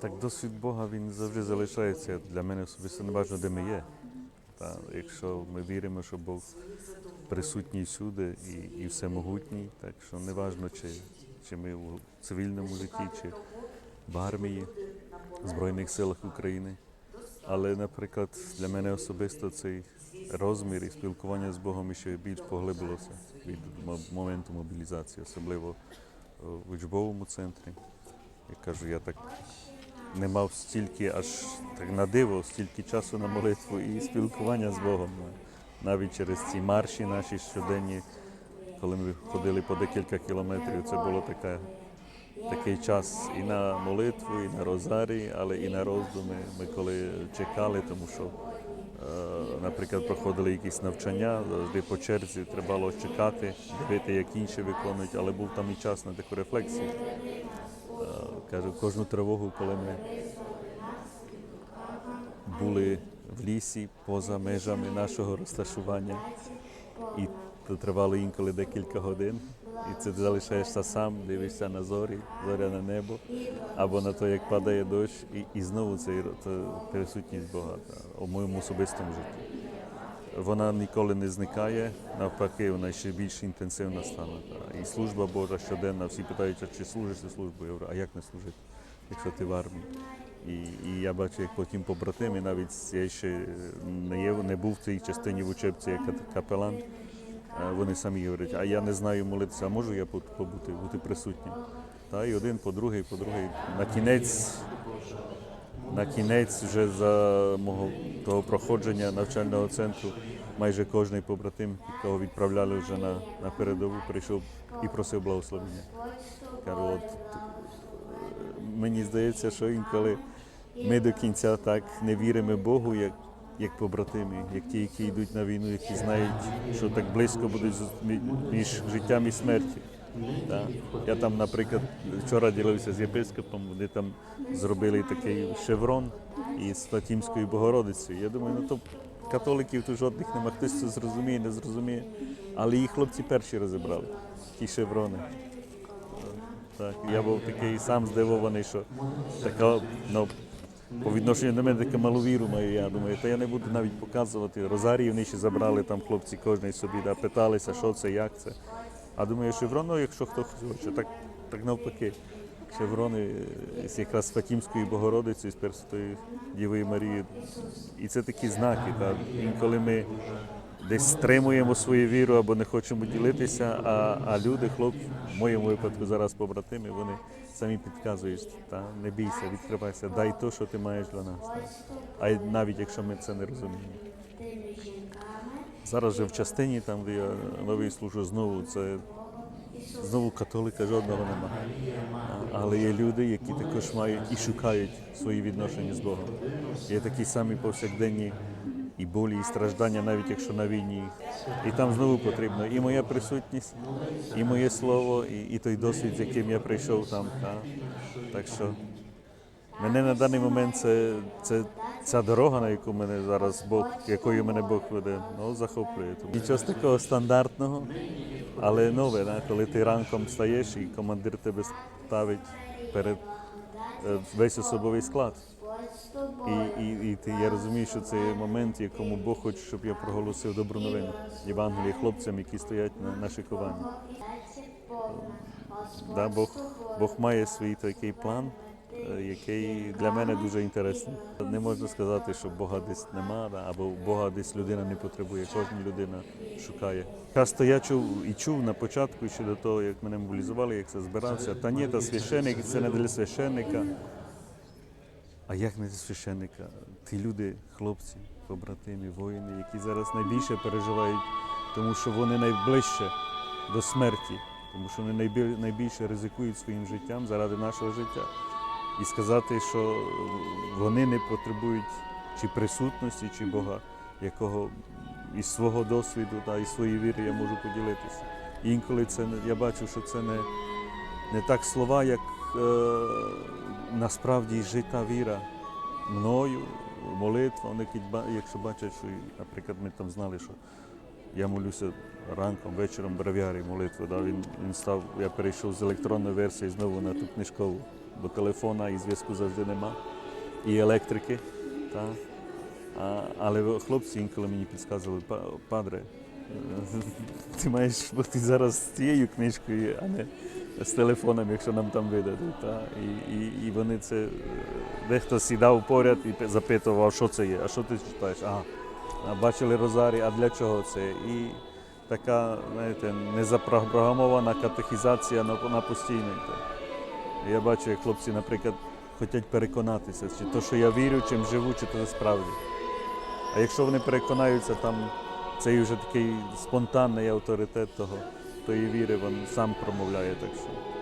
Так досвід Бога він завжди залишається для мене особисто не важливо, де ми є. Та, якщо ми віримо, що Бог присутній всюди і, і всемогутній, так що не важливо, чи, чи ми у цивільному житті, чи в армії, Збройних силах України. Але, наприклад, для мене особисто цей розмір і спілкування з Богом ще більш поглибилося від моменту мобілізації, особливо е, в учбовому центрі. Я кажу, я так не мав стільки аж так на диво, стільки часу на молитву і спілкування з Богом. Навіть через ці марші наші щоденні, коли ми ходили по декілька кілометрів, це було така, такий час і на молитву, і на розарій, але і на роздуми. Ми коли чекали, тому що, е, наприклад, проходили якісь навчання, завжди по черзі треба було чекати, дивити, як інші виконують, але був там і час на таку рефлексію. Кажу, кожну тривогу, коли ми були в лісі поза межами нашого розташування, і то тривало інколи декілька годин. І це ти залишаєшся сам, дивишся на зорі, зоряне небо, або на те, як падає дощ, і, і знову ро- та присутність Бога у моєму особистому житті. Вона ніколи не зникає, навпаки, вона ще більш інтенсивна стане. І служба Божа щоденна, всі питають, чи служиш ти службу? Я говорю, а як не служити, якщо ти в армії? І, і я бачу, як потім побратими, навіть я ще не, є, не був в цій частині в учебці як капелан. Е, Вони самі говорять, а я не знаю молитися, а можу я побути, бути присутнім? Та і один по другий, по другий. На кінець, на кінець вже за мого того проходження навчального центру майже кожний побратим, якого відправляли вже на, на передову, прийшов і просив благословення. Кажу, от мені здається, що інколи ми до кінця так не віримо Богу, як, як побратими, як ті, які йдуть на війну, які знають, що так близько будуть між життям і смертю. Так. Я там, наприклад, вчора ділився з єпископом, вони там зробили такий шеврон із Фатімською Богородицею. Я думаю, ну то католиків тут жодних нема, хтось це зрозуміє, не зрозуміє. Але їх хлопці перші розібрали, ті шеврони. Так, я був такий сам здивований, що така, ну, по відношенню до мене таку малу віру маю, я думаю, та я не буду навіть показувати. Розарії вони ще забрали там хлопці кожний собі, да, питалися, що це, як це. А думаю, шеврон, ну, якщо хто хоче, так, так навпаки. Шеврони з якраз з Фатімською Богородицею, з Персвятою Дівою Марією. І це такі знаки. Та, інколи ми десь стримуємо свою віру або не хочемо ділитися, а, а люди, хлопці, в моєму випадку зараз побратими, вони самі підказують, та не бійся, відкривайся, дай то, що ти маєш для нас. Та. А навіть якщо ми це не розуміємо. Зараз вже в частині, там, де я новий служу знову, це знову католика жодного немає. Але є люди, які також мають і шукають свої відношення з Богом. Є такі самі повсякденні і болі, і страждання, навіть якщо на війні. І там знову потрібно і моя присутність, і моє слово, і, і той досвід, з яким я прийшов там. Та. Так що мене на даний момент це, це ця дорога, на яку мене зараз Бог, якою мене Бог веде, ну, захоплює. Нічого такого стандартного, але нове, да? коли ти ранком встаєш і командир тебе ставить перед е, весь особовий склад. І, і, і ти, я розумію, що це момент, якому Бог хоче, щоб я проголосив добру новину Євангелії хлопцям, які стоять на, на шикуванні. Да, Бог, Бог має свій такий план, який для мене дуже інтересний. Не можна сказати, що Бога десь нема, або Бога десь людина не потребує. Кожна людина шукає. Часто я чув і чув на початку, ще до того, як мене мобілізували, як це збирався. Та ні, та священник, це не для священника. А як не для священника? Ті люди, хлопці, побратимі, воїни, які зараз найбільше переживають, тому що вони найближче до смерті, тому що вони найбіль- найбільше ризикують своїм життям заради нашого життя. І сказати, що вони не потребують чи присутності, чи Бога, якого із свого досвіду та із своєї віри я можу поділитися. І інколи це я бачу, що це не, не так слова, як е, насправді жита віра мною, молитва. Вони, якщо якщо бачать, що, наприклад, ми там знали, що я молюся ранком, вечором брав'ярі молитви. Да? Він, він став, я перейшов з електронної версії знову на ту книжкову. Бо телефона і зв'язку завжди нема, і електрики. Та. А, але хлопці інколи мені підказували, падре, ти маєш бути зараз з цією книжкою, а не з телефоном, якщо нам там видадуть. І, і, і вони це дехто сідав поряд і запитував, що це є, а що ти читаєш? Ага, а бачили Розарі, а для чого це? І така, знаєте, незапрограмована катехізація на, на постійний. Я бачу, як хлопці, наприклад, хочуть переконатися, чи то, що я вірю, чим живу, чи то справді. А якщо вони переконаються, там цей вже такий спонтанний авторитет того, тої віри, він сам промовляє. Так що